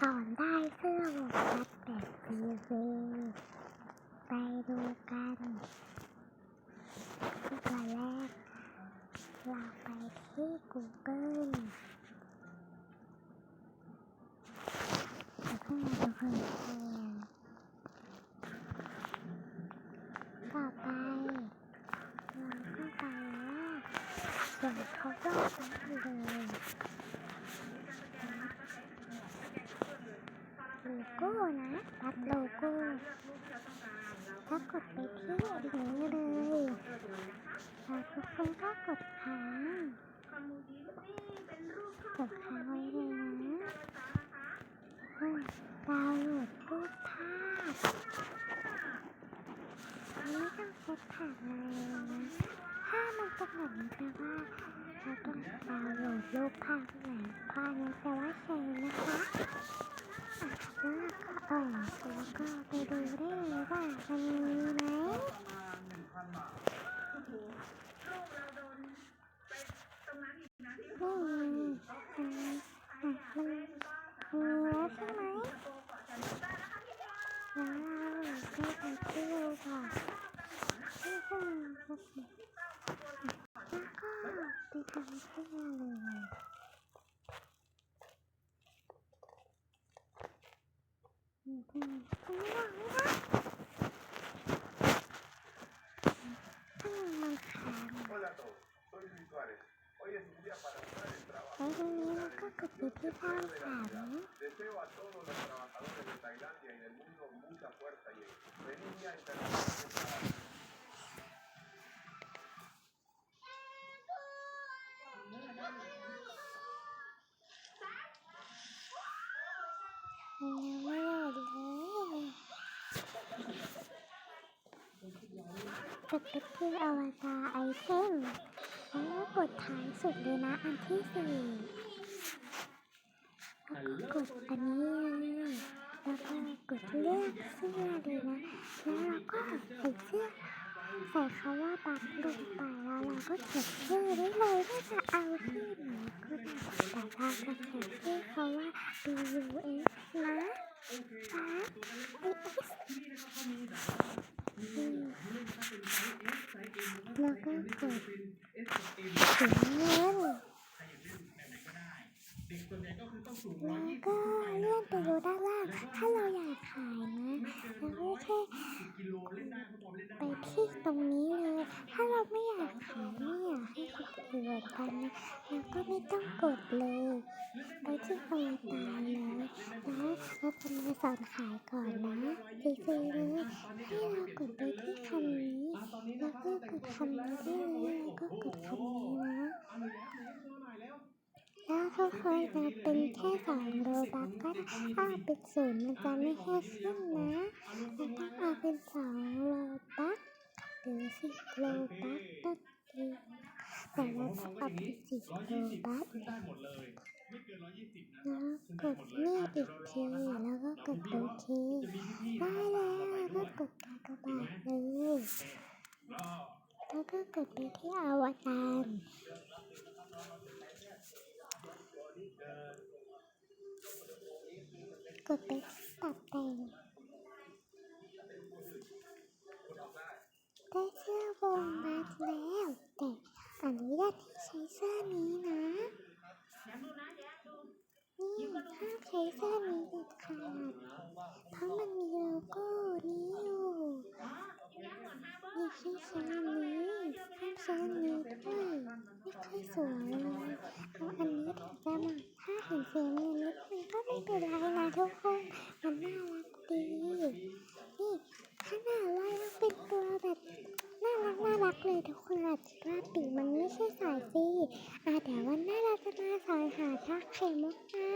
สอนได้เสื้อโบกัสแบบฟรีๆไปดูกันขั้นตอนแรก เราไปที่ Google แล้วก็มาดูคำเขียนต่อไปเราก็ไปว่าส่วนเขาว่าไปเลย โลโก้นะตัดโลโก้ถ้ากดไปที่อย่างนี้เลยแล้วทุกคนก็กดค้างกดค้างไว้เลยนะดาวน์โหลดรูปภาพไม่ต้องเซตผ่านอะไรเลยนะ ถ้ามันเป็นแบบนี้แปลว่าเราต้องดาวน์โหลดรูปภาพไหนภาพนี้แปลว่าแชร์นะคะ แล้วก็เออแล้วก็ไปดูได้เลยว่ามันมีไหมนี่ไงมันมันมันมีแล้วใช่ไหมแล้วเราก็ไปดูก่อนที่ห้องก็คือแล้วก็ไปทำเสื้อเลยอืมอืมคุณไม่ได้ไม่ได้ถ้ามันค้าง Hola a todos, soy Luis Suárez. Hoy es un día para mostrar el trabajo แล้วทีนี้เราก็กดไปที่สร้างสรรค์ Deseo a todos los trabajadores de Tailandia y del mundo mucha fuerza y éxito. Feliz Día Internacional del Trabajo. ยังไม่ได้เลย กดไปที่อวตารไอเทมแล้วกดท้ายสุดเลยนะอันที่สี่แล้วก็กดอันนี้เลยแล้วก็กดเลือกเสื้อเลยนะ แล้วเราก็ใส่เสื้อ ใส่คำว่าบักลงไปแล้วเราก็เขียนชื่อได้เลยว่าจะเอาชื่อไหนก็ได้แต่เราจะเขียนชื่อเขาว่า B U S นะบัก B S แล้วก็กดสีเงินแล้วก็เลื่อนไปดูด้านล่างถ้าเราอยากขายนะเราก็แค่ ไปที่ตรงนี้เลย ถ้าเราไม่อยากขายไม่อยากให้คนอื่นกันนะเราก็ไม่ต้องกดเลย ไปที่อวตารเลยนะแล้วจะมาสอนขายก่อนนะฟรีๆเลยให้เรากดไปที่คำนี้ แล้วก็กดคำนี้ได้เลยแล้วก็กดคำนี้นะแล้วทุกคนจะเป็นแค่สองโลบักก็ถ้าเป็นศูนย์มันจะไม่ให้ขึ้นนะเราต้องเอาเป็น สองโลบักหรือสิบโลบักก็ดีแต่เราจะเอาเป็นสิบโลบักแล้วกดนี่อีกทีแล้วก็กดโอเคได้แล้วก็กดกากบาทเลยแล้วก็กดไปที่อวตารกดไปปรับแต่ง เสื้อวงมาแล้ว แต่อนุญาตให้ใช้เสื้อนี้นะนี่ห้ามใช้เสื้อนี้เด็ดขาดเพราะมันมีโลโก้นี้อยู่นี่ใช้ใช้อนี้ห้ามเสื้อนี้ด้วยไม่ค่อยสวยเลยเอาอันนี้ถึงจะเหมาะถ้าเห็นเสียงเงินนิดนึงก็ไม่เป็นไรนะทุกคน มันน่ารักดี นี่ขนาดเรายังเป็นตัวแบบน่ารักน่ารักเลย ทุกคนอาจจะว่าปีกมันไม่ใช่สายซีอะแต่วันหน้าเราจะมาสอนหาชักไข่มุกนะ